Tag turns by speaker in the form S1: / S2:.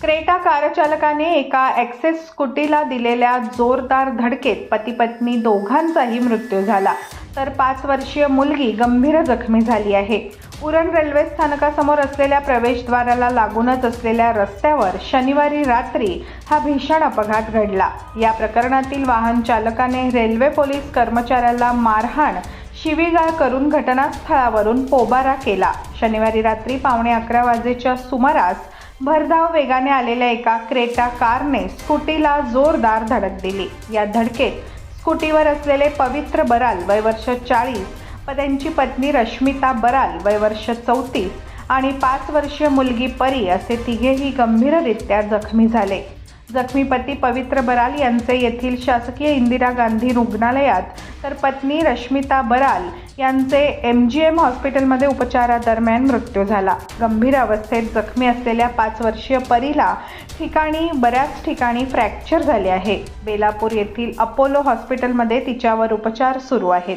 S1: Creta कारचालकाने एका access स्कूटीला दिलेल्या जोरदार धडकेत पती पत्नी दोघांचाही मृत्यू झाला. तर पाच वर्षीय मुलगी गंभीर जखमी झाली आहे. उरण रेल्वे स्थानकासमोर असलेल्या प्रवेशद्वाराला लागूनच असलेल्या रस्त्यावर शनिवारी रात्री हा भीषण अपघात घडला. या प्रकरणातील वाहन चालकाने रेल्वे पोलीस कर्मचाऱ्याला मारहाण शिवीगाळ करून घटनास्थळावरून पोबारा केला. शनिवारी रात्री पावणे अकरा वाजेच्या सुमारास भरधाव वेगाने आलेल्या एका क्रेटा कारने स्कूटीला जोरदार धडक दिली. या धडकेत स्कूटीवर असलेले पवित्र बराल वय वर्ष चाळीस व त्यांची पत्नी रश्मिता बराल वय वर्ष चौतीस आणि पाच वर्षीय मुलगी परी असे तिघेही गंभीररित्या जखमी झाले. जखमी पती पवित्र बराल यांचे येथील शासकीय इंदिरा गांधी रुग्णालयात तर पत्नी रश्मिता बराल यांचे एम जी एम हॉस्पिटलमध्ये उपचारादरम्यान मृत्यू झाला. गंभीर अवस्थेत जखमी असलेल्या पाच वर्षीय परीला ठिकाणी बऱ्याच ठिकाणी फ्रॅक्चर झाले आहे. बेलापूर येथील अपोलो हॉस्पिटलमध्ये तिच्यावर उपचार सुरू आहेत.